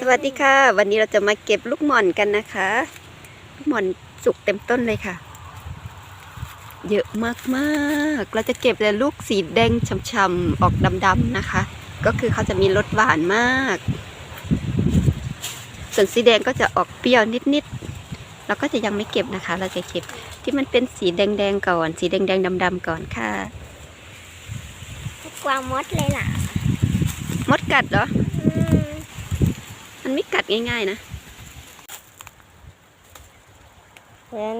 สวัสดีค่ะ วันนี้เราจะมาเก็บลูกหม่อนกันนะคะ ลูกหม่อนสุกเต็มต้นเลยค่ะ เยอะมากๆ เราจะเก็บแต่ลูกสีแดงช่ำๆออกดำๆนะคะ ก็คือเขาจะมีรสหวานมาก ส่วนสีแดงก็จะออกเปรี้ยวนิดๆเราก็จะยังไม่เก็บนะคะ เราจะเก็บที่มันเป็นสีแดงๆก่อน สีแดงๆดำๆก่อนค่ะกวางมดเลยล่ะ มดกัดเหรออืม มันไม่กัดง่ายๆนะเห็น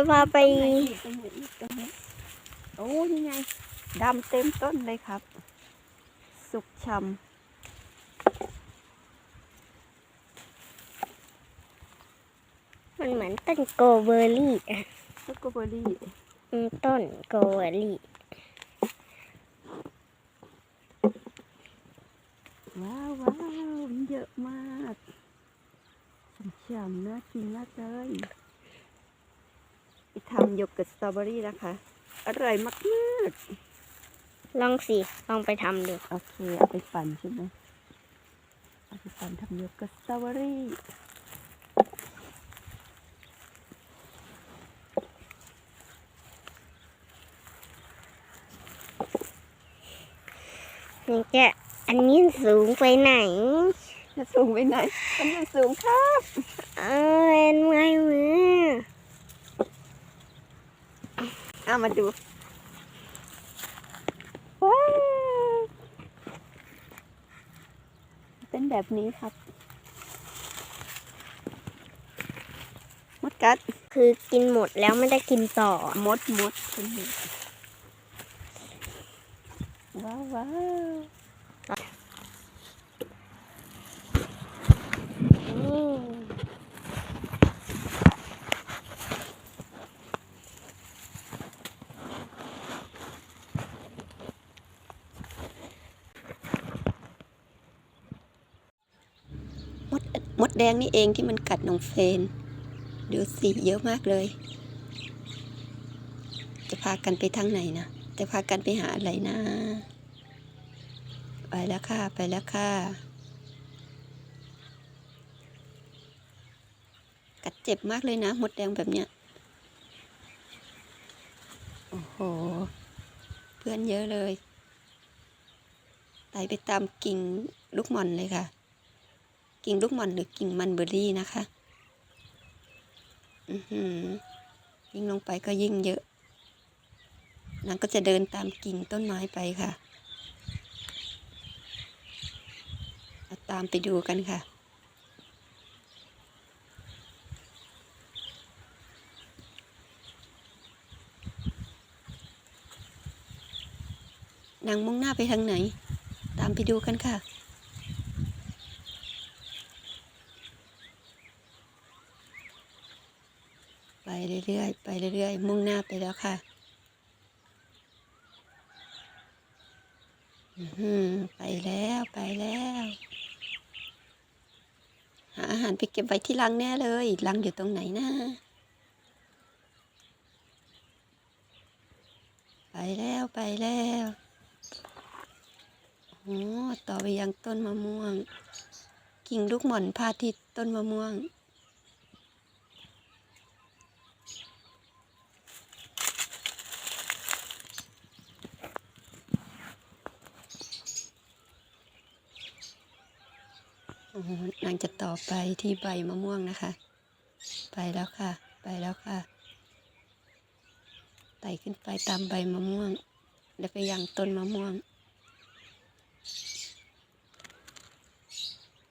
จะพาไปโอ้นี่ไงดำเต็มต้นเลยครับ สุกช่มันเหมือนต้นโกเบอร์รี่อะำสตรอเบอรี่อืมต้นโกเบอร์รี่ว้าวว้าวมันเยอะมากช่ำๆน่ากินมากเลยไป ทำโยเกิร์ตสตรอเบอรี่นะคะ อร่อยมากลองสิ ลองไปทำดู ๆ โอเค เอาไปปั่นใช่ไหมเอาไปปั่นทำโยเกิร์ตสตรอเบอรี่นี่แกอันนี้สูงไปไหน จะสูงไปไหน มันจะสูงครับ เออเอ็นไงมือ เอามาดูว้าวเป็นแบบนี้ครับมดกัด คือกินหมดแล้วไม่ได้กินต่อ มดมดเป็นไงว้าวว้าว มดมดแดงนี่เองที่มันกัดน้องเฟนดูสิเยอะมากเลย จะพากันไปทางไหนนะจะพากันไปหาอะไรนะ ไปแล้วค่ะ ไปแล้วค่ะ กัดเจ็บมากเลยนะ มดแดงแบบเนี้ยโอ้โห เพื่อนเยอะเลยไต่ไปตามกิ่งลูกหม่อนเลยค่ะ กิ่งลูกหม่อนหรือกิ่งมันเบอร์รี่นะคะอือหือยิ่งลงไปก็ยิ่งเยอะนางก็จะเดินตามกิ่งต้นไม้ไปค่ะาตามไปดูกันค่ะ นางมุ่งหน้าไปทางไหน ตามไปดูกันค่ะ ไปเรื่อยๆ ไปเรื่อยๆ มุ่งหน้าไปแล้วค่ะไปแล้วไปแล้ว หาอาหารไปเก็บไว้ที่รังแน่เลยรังอยู่ตรงไหนนะ ไปแล้วไปแล้วโอ้ต่อไปยังต้นมะม่วง กิ่งลูกหม่อนพาทิตต้นมะม่วง หนางจะต่อไปที่ใบมะม่วงนะคะ ไปแล้วค่ะ ไปแล้วค่ะไต่ขึ้นไปตามใบมะม่วง แล้วไปยังต้นมะม่วง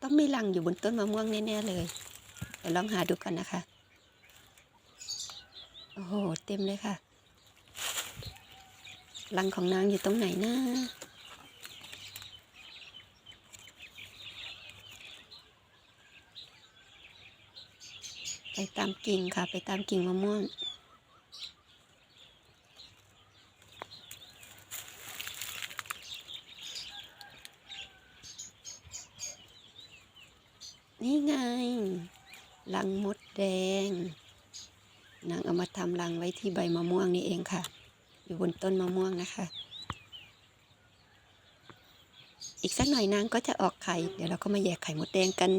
ต้องมีรังอยู่บนต้นมะม่วงแน่ๆเลยเดี๋ยวลองหาดูกันนะคะ โอ้โห เต็มเลยค่ะ รังของนางอยู่ตรงไหนนะ ไปตามกิ่งค่ะ ไปตามกิ่งมะม่วงนี่ไงรังมดแดง นางเอามาทำรังไว้ที่ใบมะม่วงนี่เองค่ะ อยู่บนต้นมะม่วงนะคะ อีกสักหน่อยนางก็จะออกไข่ เดี๋ยวเราก็มาแยกไข่มดแดงกัน